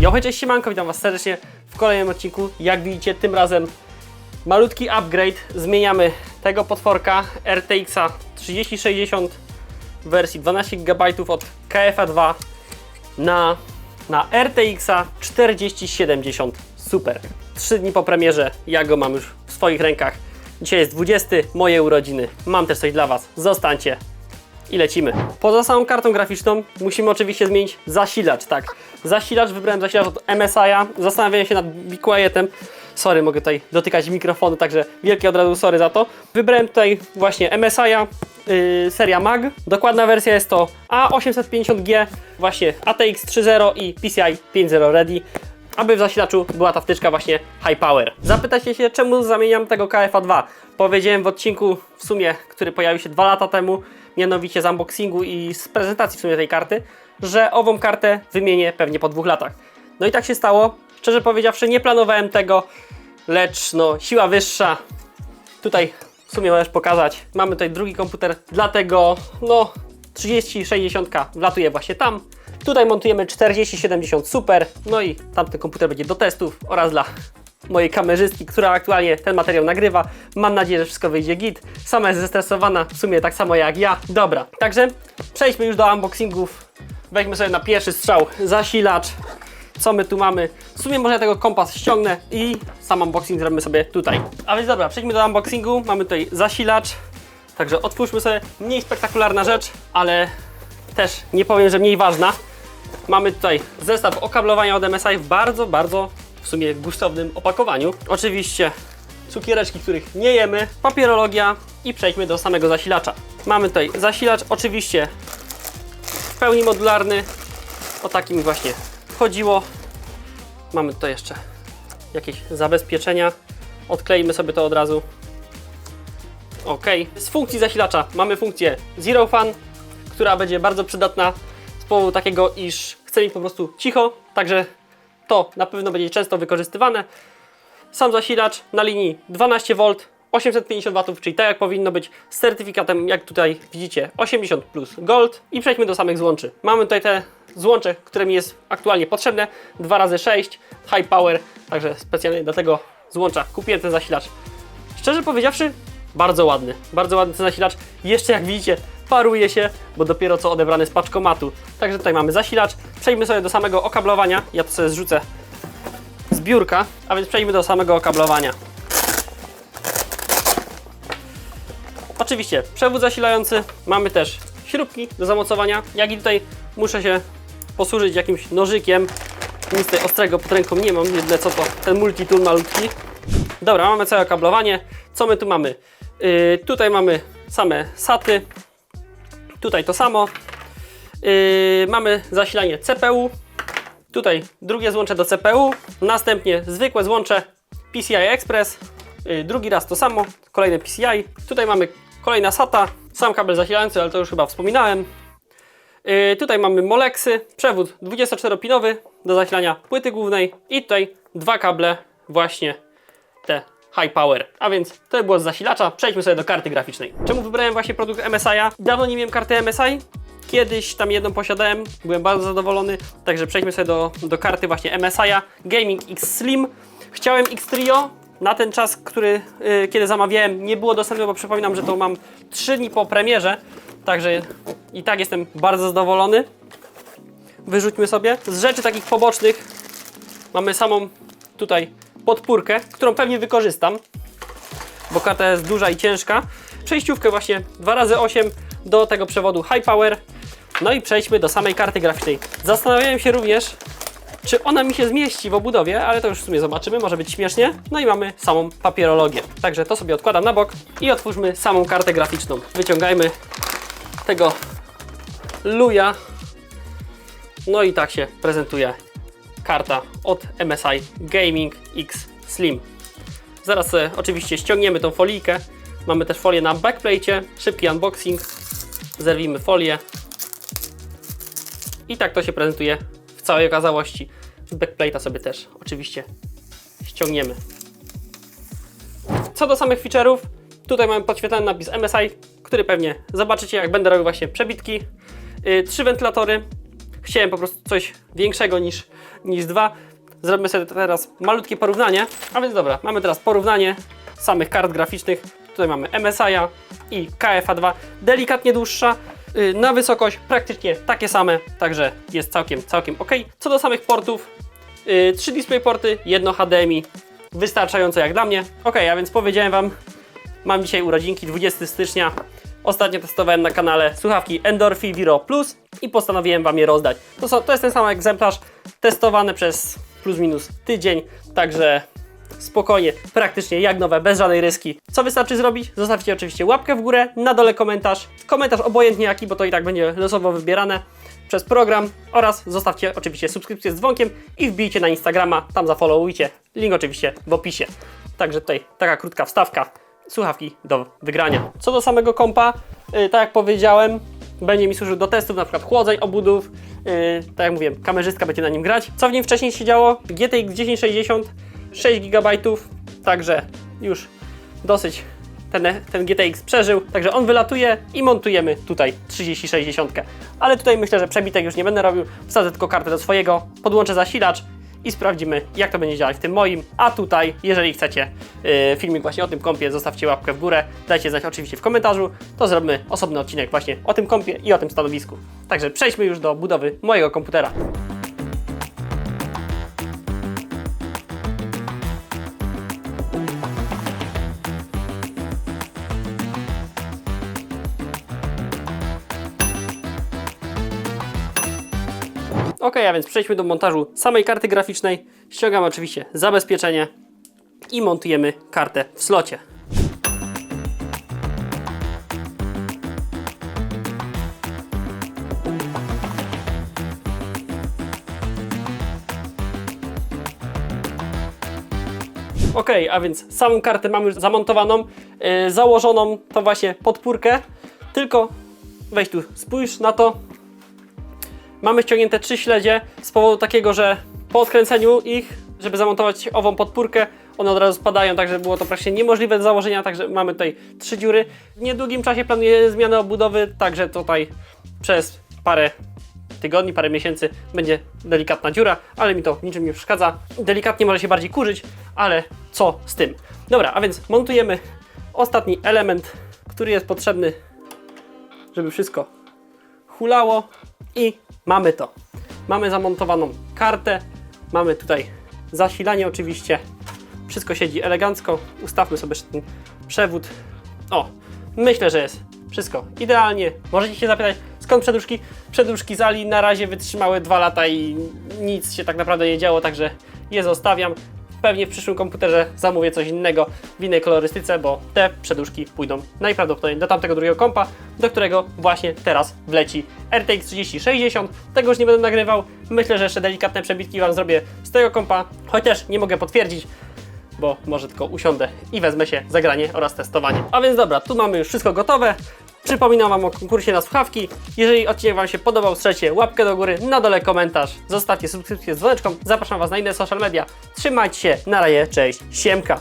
Jo, hej, cześć, siemanko, witam Was serdecznie w kolejnym odcinku. Jak widzicie, tym razem malutki upgrade. Zmieniamy tego potworka RTX-a 3060 w wersji 12 GB od KFA 2 na, na RTX-a 4070 Super. Trzy dni po premierze, ja go mam już w swoich rękach. Dzisiaj jest 20, moje urodziny. Mam też coś dla Was. Zostańcie i lecimy. Poza samą kartą graficzną musimy oczywiście zmienić zasilacz, tak. Zasilacz, wybrałem zasilacz od MSI'a, zastanawiałem się nad Be Quietem. Sorry, mogę tutaj dotykać mikrofonu, także wielkie od razu sorry za to. Wybrałem tutaj właśnie MSI'a, yy, seria MAG. Dokładna wersja jest to A850G, właśnie ATX 3.0 i PCI 5.0 Ready aby w zasilaczu była ta wtyczka właśnie High Power. Zapytacie się, czemu zamieniam tego KFA 2? Powiedziałem w odcinku w sumie, który pojawił się dwa lata temu, mianowicie z unboxingu i z prezentacji w sumie tej karty, że ową kartę wymienię pewnie po dwóch latach. No i tak się stało. Szczerze powiedziawszy, nie planowałem tego, lecz no, siła wyższa. Tutaj w sumie możesz pokazać. Mamy tutaj drugi komputer, dlatego no 3060 wlatuje właśnie tam. Tutaj montujemy 4070 Super, no i tamten komputer będzie do testów oraz dla mojej kamerzystki, która aktualnie ten materiał nagrywa. Mam nadzieję, że wszystko wyjdzie git. Sama jest zestresowana, w sumie tak samo jak ja. Dobra, także przejdźmy już do unboxingów. Weźmy sobie na pierwszy strzał zasilacz. Co my tu mamy? W sumie może ja tego kompas ściągnę i sam unboxing zrobimy sobie tutaj. A więc dobra, przejdźmy do unboxingu. Mamy tutaj zasilacz. Także otwórzmy sobie mniej spektakularna rzecz, ale też nie powiem, że mniej ważna. Mamy tutaj zestaw okablowania od MSI w bardzo, bardzo w sumie gustownym opakowaniu. Oczywiście cukiereczki, których nie jemy, papierologia i przejdźmy do samego zasilacza. Mamy tutaj zasilacz, oczywiście w pełni modularny. O takim właśnie chodziło. Mamy tutaj jeszcze jakieś zabezpieczenia. Odkleimy sobie to od razu. Ok. Z funkcji zasilacza mamy funkcję Zero Fan, która będzie bardzo przydatna z powodu takiego, iż chce mi po prostu cicho, także to na pewno będzie często wykorzystywane. Sam zasilacz na linii 12V, 850 W, czyli tak jak powinno być, z certyfikatem, jak tutaj widzicie, 80 plus Gold. I przejdźmy do samych złączy. Mamy tutaj te złącze, które mi jest aktualnie potrzebne, 2x6, High Power, także specjalnie do tego złącza kupiłem ten zasilacz. Szczerze powiedziawszy, bardzo ładny, bardzo ładny ten zasilacz. Jeszcze jak widzicie, paruje się, bo dopiero co odebrany z paczkomatu. Także tutaj mamy zasilacz. Przejdźmy sobie do samego okablowania. Ja to sobie zrzucę z biurka, a więc przejdźmy do samego okablowania. Oczywiście przewód zasilający, mamy też śrubki do zamocowania. Jak i tutaj muszę się posłużyć jakimś nożykiem. Nic tutaj ostrego pod ręką nie mam, jedyne co to ten multitool malutki. Dobra, mamy całe kablowanie. Co my tu mamy? Yy, tutaj mamy same saty. Tutaj to samo. Yy, mamy zasilanie CPU. Tutaj drugie złącze do CPU. Następnie zwykłe złącze PCI Express. Yy, drugi raz to samo. Kolejne PCI. Tutaj mamy kolejna SATA. Sam kabel zasilający, ale to już chyba wspominałem. Yy, tutaj mamy Molexy, przewód 24-pinowy do zasilania płyty głównej i tutaj dwa kable właśnie te high power. A więc to było z zasilacza. Przejdźmy sobie do karty graficznej. Czemu wybrałem właśnie produkt MSI'a? Dawno nie miałem karty MSI. Kiedyś tam jedną posiadałem, byłem bardzo zadowolony. Także przejdźmy sobie do, do karty właśnie MSI'a Gaming X Slim. Chciałem X Trio. Na ten czas, który, yy, kiedy zamawiałem, nie było dostępne, bo przypominam, że to mam 3 dni po premierze. Także i tak jestem bardzo zadowolony. Wyrzućmy sobie. Z rzeczy takich pobocznych mamy samą tutaj podpórkę, którą pewnie wykorzystam, bo karta jest duża i ciężka. Przejściówkę właśnie 2x8 do tego przewodu High Power. No i przejdźmy do samej karty graficznej. Zastanawiałem się również, czy ona mi się zmieści w obudowie, ale to już w sumie zobaczymy, może być śmiesznie. No i mamy samą papierologię. Także to sobie odkładam na bok i otwórzmy samą kartę graficzną. Wyciągajmy tego luja. No i tak się prezentuje karta od MSI Gaming X Slim. Zaraz sobie oczywiście ściągniemy tą folijkę. Mamy też folię na backplate, szybki unboxing. Zerwijmy folię. I tak to się prezentuje w całej okazałości. Backplate'a sobie też oczywiście ściągniemy. Co do samych feature'ów, tutaj mamy podświetlony napis MSI, który pewnie zobaczycie jak będę robił właśnie przebitki. Yy, trzy wentylatory. Chciałem po prostu coś większego niż niż dwa. Zrobimy sobie teraz malutkie porównanie. A więc dobra, mamy teraz porównanie samych kart graficznych. Tutaj mamy MSI i KFA2, delikatnie dłuższa. yy, Na wysokość praktycznie takie same, także jest całkiem, całkiem ok. Co do samych portów, yy, trzy DisplayPorty, jedno HDMI, wystarczająco jak dla mnie. Ok, a więc powiedziałem Wam, mam dzisiaj urodzinki, 20 stycznia. Ostatnio testowałem na kanale słuchawki Endorphi Viro Plus i postanowiłem Wam je rozdać. To, są, to jest ten sam egzemplarz testowany przez plus minus tydzień, także spokojnie, praktycznie jak nowe, bez żadnej ryski. Co wystarczy zrobić? Zostawcie oczywiście łapkę w górę, na dole komentarz, komentarz obojętnie jaki, bo to i tak będzie losowo wybierane przez program oraz zostawcie oczywiście subskrypcję z dzwonkiem i wbijcie na Instagrama, tam zafollowujcie, link oczywiście w opisie. Także tutaj taka krótka wstawka, słuchawki do wygrania. Co do samego kompa, yy, tak jak powiedziałem, będzie mi służył do testów, na przykład chłodzeń, obudów, tak jak mówiłem, kamerzystka będzie na nim grać. Co w nim wcześniej się działo? GTX 1060, 6 GB, także już dosyć ten, ten GTX przeżył, także on wylatuje i montujemy tutaj 3060. Ale tutaj myślę, że przebitek już nie będę robił, wsadzę tylko kartę do swojego, podłączę zasilacz i sprawdzimy jak to będzie działać w tym moim. A tutaj, jeżeli chcecie yy, filmik właśnie o tym kompie, zostawcie łapkę w górę, dajcie znać oczywiście w komentarzu, to zrobimy osobny odcinek właśnie o tym kompie i o tym stanowisku. Także przejdźmy już do budowy mojego komputera. Ok, a więc przejdźmy do montażu samej karty graficznej. Ściągamy oczywiście zabezpieczenie i montujemy kartę w slocie. Ok, a więc samą kartę mamy już zamontowaną, yy, założoną tą właśnie podpórkę. Tylko weź tu, spójrz na to, Mamy ściągnięte trzy śledzie z powodu takiego, że po odkręceniu ich, żeby zamontować ową podpórkę, one od razu spadają, także było to praktycznie niemożliwe do założenia, także mamy tutaj trzy dziury. W niedługim czasie planuję zmianę obudowy, także tutaj przez parę tygodni, parę miesięcy będzie delikatna dziura, ale mi to niczym nie przeszkadza. Delikatnie może się bardziej kurzyć, ale co z tym? Dobra, a więc montujemy ostatni element, który jest potrzebny, żeby wszystko hulało i mamy to. Mamy zamontowaną kartę, mamy tutaj zasilanie oczywiście. Wszystko siedzi elegancko. Ustawmy sobie ten przewód. O, myślę, że jest wszystko idealnie. Możecie się zapytać, skąd przedłużki? Przedłużki Zali na razie wytrzymały dwa lata i nic się tak naprawdę nie działo, także je zostawiam. Pewnie w przyszłym komputerze zamówię coś innego w innej kolorystyce, bo te przedłużki pójdą najprawdopodobniej do tamtego drugiego kompa, do którego właśnie teraz wleci RTX 3060. Tego już nie będę nagrywał. Myślę, że jeszcze delikatne przebitki Wam zrobię z tego kompa, chociaż nie mogę potwierdzić, bo może tylko usiądę i wezmę się za granie oraz testowanie. A więc dobra, tu mamy już wszystko gotowe. Przypominam Wam o konkursie na słuchawki. Jeżeli odcinek Wam się podobał, strzelcie łapkę do góry, na dole komentarz, zostawcie subskrypcję z dzwoneczką. Zapraszam Was na inne social media. Trzymajcie się, na razie, cześć, siemka.